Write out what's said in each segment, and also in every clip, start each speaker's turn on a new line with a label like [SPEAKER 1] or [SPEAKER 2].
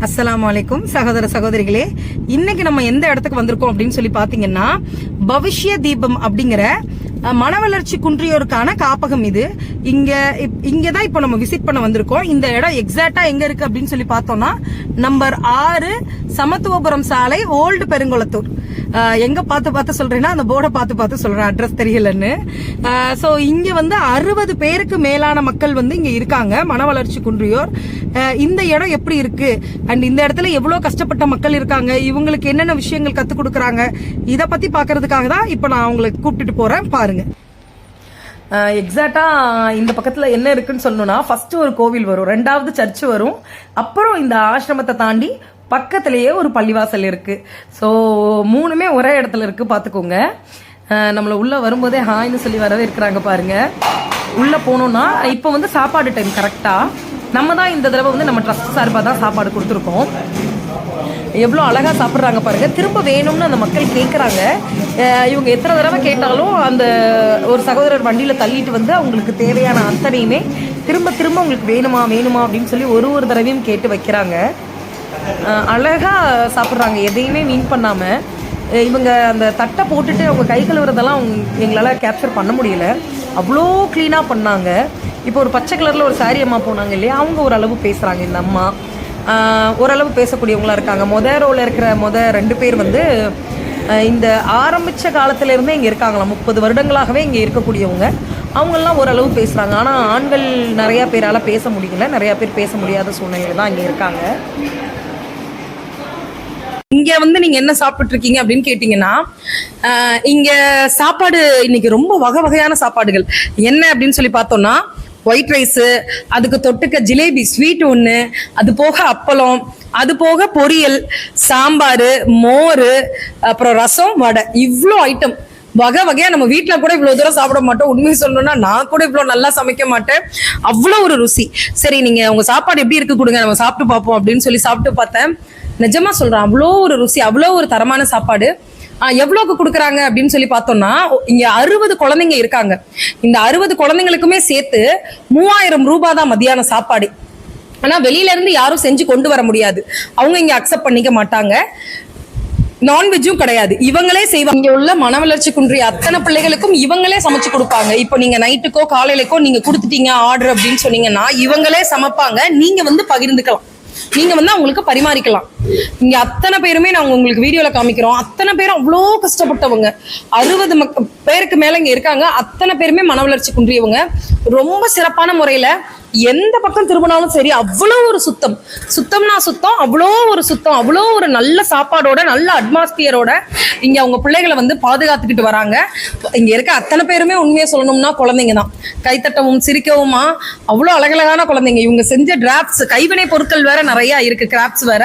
[SPEAKER 1] அஸ்லாம் வலைக்கும் சகோதர சகோதரிகளே. இன்னைக்கு நம்ம எந்த இடத்துக்கு வந்திருக்கோம் அப்படின்னு சொல்லி பாத்தீங்கன்னா பவிஷ்ய தீபம் அப்படிங்கிற மன வளர்ச்சி குன்றியோருக்கான காப்பகம் இது. இங்க இப்- இங்க தான் இப்போ நம்ம விசிட் பண்ண வந்திருக்கோம். இந்த இடம் எக்ஸாக்டா எங்க இருக்கு அப்படின்னு சொல்லி பார்த்தோம்னா நம்பர் ஆறு சமத்துவபுரம் சாலை ஓல்டு பெருங்குளத்தூர். எங்க பார்த்து பார்த்து சொல்றேன்னா அந்த போர்டை பார்த்து பார்த்து சொல்றேன் அட்ரஸ் தெரியலன்னு. ஸோ இங்க வந்து அறுபது பேருக்கு மேலான மக்கள் வந்து இங்க இருக்காங்க மன வளர்ச்சி குன்றியோர். இந்த இடம் எப்படி இருக்கு? அண்ட் இந்த இடத்துல எவ்வளவு கஷ்டப்பட்ட மக்கள் இருக்காங்க? இவங்களுக்கு என்னென்ன விஷயங்கள் கற்றுக் கொடுக்குறாங்க? இதை பத்தி பாக்குறதுக்காக தான் இப்போ நான் உங்களுக்கு கூப்பிட்டுட்டு போறேன். பாருங்க. எக்ஸாக்டா இந்த பக்கத்துல என்ன இருக்குன்னு சொல்லணும்னா ஃபர்ஸ்ட் ஒரு கோவில் வரும் ரெண்டாவது சர்ச் வரும் அப்புறம் இந்த ஆசிரமத்தை தாண்டி பக்கத்திலேயே ஒரு பள்ளிவாசல் இருக்கு. ஸோ மூணுமே ஒரே இடத்துல இருக்கு பார்த்துக்கோங்க நம்மளை உள்ளே உள்ள வரும்போதே ஹாய்னு சொல்லி வரவே இருக்கிறாங்க பாருங்க. உள்ள போனோம்னா இப்போ வந்து சாப்பாடு டைம் கரெக்டா நம்ம தான் இந்த தடவை வந்து நம்ம ட்ரஸ்ட் சார்பாக தான் சாப்பாடு கொடுத்துருக்கோம். எவ்வளோ அழகாக சாப்பிட்றாங்க பாருங்கள் திரும்ப வேணும்னு அந்த மக்கள் கேட்குறாங்க இவங்க எத்தனை தடவை கேட்டாலும் அந்த ஒரு சகோதரர் வண்டியில் தள்ளிட்டு வந்து அவங்களுக்கு தேவையான அத்தனையுமே திரும்ப திரும்ப உங்களுக்கு வேணுமா வேணுமா அப்படின்னு சொல்லி ஒரு ஒரு தடவையும் கேட்டு வைக்கிறாங்க. அழகாக சாப்பிட்றாங்க. எதையுமே மீன் பண்ணாமல் இவங்க அந்த தட்டை போட்டுட்டு அவங்க கை கழுவுறதெல்லாம் அவங்க- எங்களால் கேப்சர் பண்ண முடியல. அவ்வளோ க்ளீனாக பண்ணாங்க. இப்போ ஒரு பச்சை கலரில் ஒரு சாரி அம்மா போனாங்க இல்லையா? அவங்க ஓரளவு பேசுகிறாங்க இந்த அம்மா. ஓரளவு பேசக்கூடியவங்களா இருக்காங்க. மொத ரோவில் இருக்கிற மொத ரெண்டு பேர் வந்து இந்த ஆரம்பிச்ச காலத்திலேருந்தே இங்கே இருக்காங்களாம். முப்பது வருடங்களாகவே இங்கே இருக்கக்கூடியவங்க. அவங்கெல்லாம் ஓரளவு பேசுகிறாங்க ஆனால் ஆண்கள் நிறையா பேரால் பேச முடியல. நிறையா பேர் பேச முடியாத சூழ்நிலையில் தான் இங்கே இருக்காங்க. இங்க வந்து நீங்க என்ன சாப்பிட்டு இருக்கீங்க அப்படின்னு கேட்டீங்கன்னா இங்க சாப்பாடு இன்னைக்கு ரொம்ப வகை வகையான சாப்பாடுகள். என்ன அப்படின்னு சொல்லி பார்த்தோம்னா ஒயிட் ரைஸு அதுக்கு தொட்டுக்க ஜிலேபி ஸ்வீட் ஒன்று அது போக அப்பளம் அது போக பொரியல் சாம்பார் மோர் அப்புறம் ரசம் வடை. இவ்வளோ ஐட்டம் வகை வகையா நம்ம வீட்டில் கூட இவ்வளவு தூரம் சாப்பிட மாட்டோம். உண்மையை சொல்லணும்னா நான் கூட இவ்வளவு நல்லா சமைக்க மாட்டேன். அவ்வளோ ஒரு ருசி. சரி நீங்க உங்க சாப்பாடு எப்படி இருக்கு கொடுங்க. நம்ம சாப்பிட்டு பார்ப்போம் அப்படின்னு சொல்லி சாப்பிட்டு பார்த்தேன். நிஜமா சொல்றேன் அவ்வளோ ஒரு ருசி அவ்வளோ ஒரு தரமான சாப்பாடு. எவ்வளோக்கு எவ்வளவுக்கு கொடுக்குறாங்க அப்படின்னு சொல்லி பார்த்தோம்னா இங்க அறுபது குழந்தைங்க இருக்காங்க. இந்த அறுபது குழந்தைங்களுக்குமே சேர்த்து மூவாயிரம் ரூபாய் தான் மத்தியான சாப்பாடு. ஆனா வெளியில இருந்து யாரும் செஞ்சு கொண்டு வர முடியாது. அவங்க இங்க அக்செப்ட் பண்ணிக்க மாட்டாங்க. நான்வெஜ்ஜும் கிடையாது. இவங்களே செய்வாங்க இங்க உள்ள மன வளர்ச்சி குன்றிய அத்தனை பிள்ளைகளுக்கும் இவங்களே சமைச்சு கொடுப்பாங்க. இப்போ நீங்க நைட்டுக்கோ காலையிலக்கோ நீங்க கொடுத்துட்டீங்க ஆர்டர் அப்படின்னு சொன்னீங்கன்னா இவங்களே சமைப்பாங்க. நீங்க வந்து பகிர்ந்துக்கலாம். நீங்க வந்து அவங்களுக்கு பரிமாறிக்கலாம். இங்க அத்தனை பேருமே நாங்க உங்களுக்கு வீடியோல காமிக்கிறோம். அத்தனை பேரும் அவ்வளோ கஷ்டப்பட்டவங்க. அறுபது பேருக்கு மேல இங்க இருக்காங்க. அத்தனை பேருமே மன வளர்ச்சி குன்றியவங்க. ரொம்ப சிறப்பான முறையில எந்த பக்கம் திரும்பினாலும் சரி அவ்வளோ ஒரு சுத்தம். சுத்தம்னா சுத்தம் அவ்வளோ ஒரு சுத்தம் அவ்வளோ ஒரு நல்ல சாப்பாடோட நல்ல அட்மாஸ்பியரோட இங்கே அவங்க பிள்ளைகளை வந்து பாதுகாத்துக்கிட்டு வராங்க. இங்கே இருக்க அத்தனை பேருமே உண்மையை சொல்லணும்னா குழந்தைங்க தான் கைத்தட்டவும் சிரிக்கவுமா அவ்வளோ அழகழகான குழந்தைங்க. இவங்க செஞ்ச டிராப்ஸ் கைவினை பொருட்கள் வேற நிறையா இருக்கு கிராப்ஸ் வேற.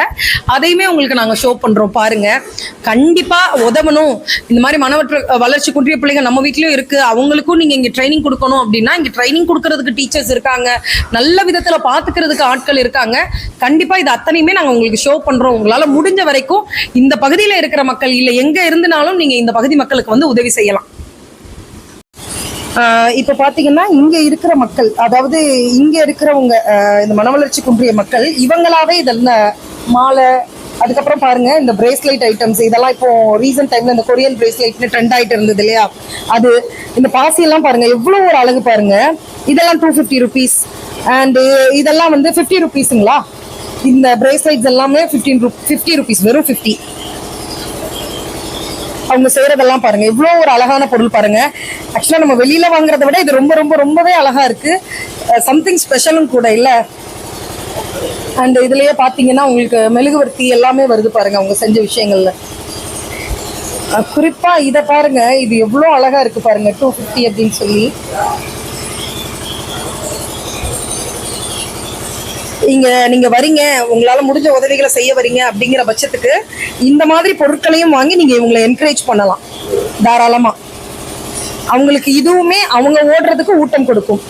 [SPEAKER 1] அதையுமே உங்களுக்கு நாங்கள் ஷோ பண்ணுறோம் பாருங்க. கண்டிப்பாக உதவணும். இந்த மாதிரி மனவற்ற வளர்ச்சி குன்றிய பிள்ளைங்க நம்ம வீட்லேயும் இருக்குது அவங்களுக்கும் நீங்கள் இங்கே ட்ரைனிங் கொடுக்கணும் அப்படின்னா இங்கே ட்ரைனிங் கொடுக்கறதுக்கு டீச்சர்ஸ் இருக்காங்க. நல்ல விதத்துல பாத்துக்கிறதுக்கு ஆட்கள் இருக்காங்க. கண்டிப்பா இது அத்தனையுமே நாங்க உங்களுக்கு ஷோ பண்றோம். உங்களால முடிஞ்ச வரைக்கும் இந்த பகுதியில இருக்கிற மக்கள் இல்ல எங்க இருந்துனாலும் நீங்க இந்த பகுதி மக்களுக்கு வந்து உதவி செய்யலாம். ஆஹ் இப்ப பாத்தீங்கன்னா இங்க இருக்கிற மக்கள் அதாவது இங்க இருக்கிறவங்க இந்த மனவளர்ச்சி குன்றிய மக்கள் இவங்களாவே இதெல்லாம் மாலை அதுக்கப்புறம் பாருங்க இந்த பிரேஸ்லைட் ஐட்டம்ஸ் இதெல்லாம் இப்போ ரீசெண்ட் டைம்ல இந்த கொரியன் பிரேஸ்லைட்னு ட்ரெண்ட் ஆயிட்டு இருந்தது இல்லையா? அது இந்த பாசி எல்லாம் பாருங்க எவ்வளவு ஒரு அழகு பாருங்க. இதெல்லாம் two fifty rupees and uh, இதெல்லாம் வந்து ஃபிஃப்டி ருபீஸுங்களா இந்த பிரேஸ்லைட்ஸ் எல்லாமே ஃபிஃப்டீன் ஃபிஃப்டி ருபீஸ் வெறும் ஃபிஃப்டி அவங்க செய்யறதெல்லாம் பாருங்க. இவ்வளோ ஒரு அழகான பொருள் பாருங்க. ஆக்சுவலாக நம்ம வெளியில வாங்குறத விட இது ரொம்ப ரொம்ப ரொம்பவே அழகா இருக்கு. Uh, சம்திங் ஸ்பெஷலும் கூட இல்லை. அண்ட் இதுலயே பாத்தீங்கன்னா உங்களுக்கு மெழுகுவர்த்தி எல்லாமே வருது பாருங்க அவங்க செஞ்ச விஷயங்கள்ல. குறிப்பாக குறிப்பா பாருங்கள் பாருங்க. இது எவ்வளோ அழகா இருக்கு பாருங்க. டூ ஃபிஃப்டி அப்படின்னு சொல்லி. இங்க நீங்க வரீங்க உங்களால முடிஞ்ச உதவிகளை செய்ய வரீங்க அப்படிங்கிற பட்சத்துக்கு இந்த மாதிரி பொருட்களையும் வாங்கி நீங்க இவங்களை என்கரேஜ் பண்ணலாம் தாராளமா. அவங்களுக்கு இதுவுமே அவங்க ஓடுறதுக்கு ஊட்டம் கொடுக்கும்.